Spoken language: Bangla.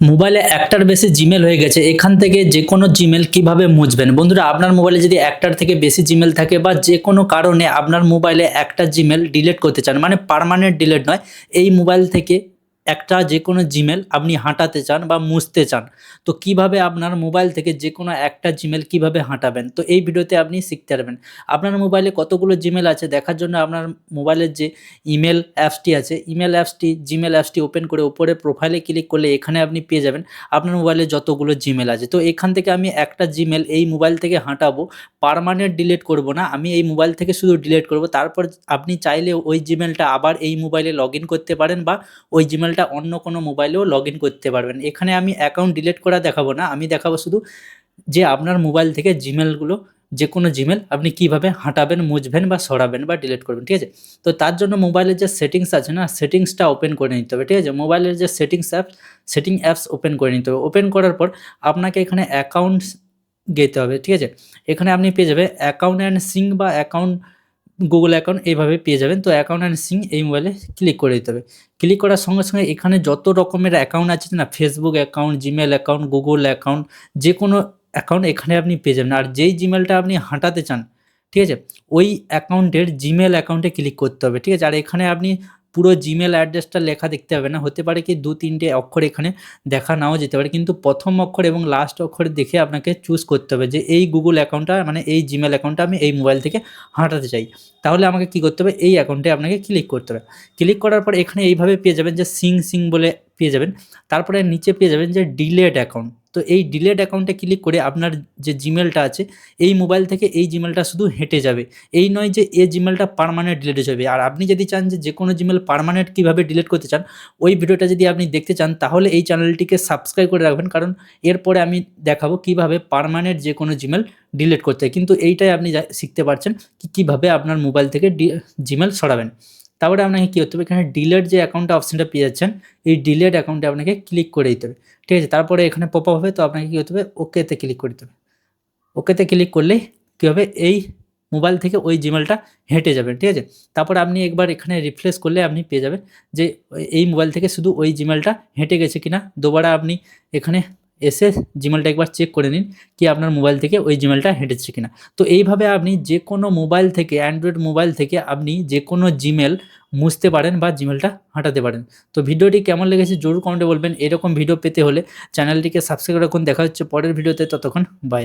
মোবাইলে একটার বেশি জিমেল হয়ে গেছে, এখান থেকে যে কোনো জিমেল কীভাবে মুছবেন? বন্ধুরা, আপনার মোবাইলে যদি একটার থেকে বেশি জিমেল থাকে বা যে কোনো কারণে আপনার মোবাইলে একটা জিমেল ডিলেট করতে চান মানে পারমানেন্ট ডিলেট নয়, এই মোবাইল থেকে একটা যে কোনো জিমেল আপনি হাঁটাতে চান বা মুছতে চান। তো কীভাবে আপনার মোবাইল থেকে যে কোনো একটা জিমেল কীভাবে হাঁটাবেন? তো এই ভিডিওতে আপনি শিখতে পারবেন। আপনার মোবাইলে কতগুলো জিমেল আছে? দেখার জন্য আপনার মোবাইলের যে ইমেল অ্যাপসটি আছে ইমেল অ্যাপসটি জিমেল অ্যাপসটি ওপেন করে উপরে প্রোফাইলে ক্লিক করলে এখানে আপনি পেয়ে যাবেন আপনার মোবাইলে যতগুলো জিমেল আছে। তো এখান থেকে আমি একটা জিমেল এই মোবাইল থেকে হাঁটাবো পার্মানেন্ট ডিলিট করব না, আমি এই মোবাইল থেকে শুধু ডিলিট করব। তারপর আপনি চাইলে ওই জিমেলটা আবার এই মোবাইলে লগ করতে পারেন বা ওই জিমেলটা অন্য কোনো মোবাইলেও লগ ইন করতে পারবেন। এখানে আমি অ্যাকাউন্ট ডিলিট করা দেখাবো না, আমি দেখাবো শুধু যে আপনার মোবাইল থেকে জিমেলগুলো যে কোনো জিমেল আপনি কীভাবে হাঁটাবেন, মুছবেন বা সরাবেন বা ডিলিট করবেন, ঠিক আছে? তো তার জন্য মোবাইলের যে সেটিংস আছে না সেটিংসটা ওপেন করে নিতে হবে, ঠিক আছে? মোবাইলের যে settings apps setting apps open করে নিতে হবে। ওপেন করার পর আপনাকে এখানে অ্যাকাউন্টস যেতে হবে, ঠিক আছে? এখানে আপনি পেয়ে যাবে অ্যাকাউন্ট অ্যান্ড সিং বা অ্যাকাউন্ট গুগল অ্যাকাউন্ট এইভাবে পেয়ে যাবেন। তো অ্যাকাউন্ট অ্যান্ড সিং এই মোবাইলে ক্লিক করে দিতে হবে। ক্লিক করার সঙ্গে সঙ্গে এখানে যত রকমের অ্যাকাউন্ট আছে না Facebook account Gmail account Google account যে কোনো অ্যাকাউন্ট এখানে আপনি পেয়ে যাবেন। আর যেই জিমেলটা আপনি হাঁটাতে চান, ঠিক আছে? ওই অ্যাকাউন্টের জিমেল অ্যাকাউন্টে ক্লিক করতে হবে, ঠিক আছে? আর এখানে আপনি পুরো জিমেল অ্যাড্রেসটা লেখা দেখতে হবে না। হতে পারে কি দু, তিনটে অক্ষর এখানে দেখা নাও যেতে পারে, কিন্তু প্রথম অক্ষর এবং লাস্ট অক্ষর দেখে আপনাকে চুজ করতে হবে যে এই গুগল অ্যাকাউন্টটা মানে এই জিমেল অ্যাকাউন্টটা আমি এই মোবাইল থেকে হাঁটাতে চাই। তাহলে আমাকে কি করতে হবে? এই অ্যাকাউন্টে আপনাকে ক্লিক করতে হবে। ক্লিক করার পর এখানে এইভাবে পেয়ে যাবেন যে সিং সিং বলে পেয়ে যাবেন। তারপরে নিচে পেয়ে যাবেন যে ডিলেট অ্যাকাউন্ট তো এই ডিলেট অ্যাকাউন্টে ক্লিক করে আপনার যে জিমেলটা আছে, এই মোবাইল থেকে এই জিমেলটা শুধু হেঁটে যাবে। এই নয় যে এই জিমেলটা পারমানেন্ট ডিলেট হয়ে যাবে। আর আপনি যদি চান যে যে কোনো জিমেল পারমানেন্ট কীভাবে ডিলেট করতে চান, ওই ভিডিওটা যদি আপনি দেখতে চান, তাহলে এই চ্যানেলটিকে সাবস্ক্রাইব করে রাখবেন। কারণ এরপরে আমি দেখাবো কীভাবে পারমানেন্ট যে কোনো জিমেল ডিলেট করতে কিন্তু এইটাই আপনি শিখতে পারছেন কি কীভাবে আপনার মোবাইল থেকে জিমেল সরাবেন। তারপরে আপনাকে কী করতে হবে? এখানে ডিলেট যে অ্যাকাউন্টটা অপশানটা পেয়ে যাচ্ছেন, এই ডিলেট অ্যাকাউন্টে আপনাকে ক্লিক করে দিতে হবে। ঠিক আছে? তারপরে এখানে পপ হবে, তো আপনাকে কী করতে হবে? ওকেতে ক্লিক করতে হবে। ওকেতে ক্লিক করলেই কী হবে? এই মোবাইল থেকে ওই জিমেলটা হেঁটে যাবে, ঠিক আছে? তারপর আপনি একবার এখানে রিফ্রেশ করলে আপনি পেয়ে যাবেন যে, এই মোবাইল থেকে শুধু ওই জিমেলটা হেঁটে গেছে কিনা? দুবারা আপনি এখানে এসে জিমেলটা একবার চেক করে নিন কি আপনার মোবাইল থেকে ওই জিমেলটা হেঁটেছে কিনা। তো এইভাবে আপনি যে কোনো মোবাইল থেকে অ্যান্ড্রয়েড মোবাইল থেকে আপনি যে কোনো জিমেল মুছতে পারেন বা জিমেলটা হাঁটাতে পারেন। তো ভিডিওটি কেমন লেগেছে জরুর কমেন্টে বলবেন। এরকম ভিডিও পেতে হলে চ্যানেলটিকে সাবস্ক্রাইব রাখুন। দেখা হচ্ছে পরের ভিডিওতে ততক্ষণ বাই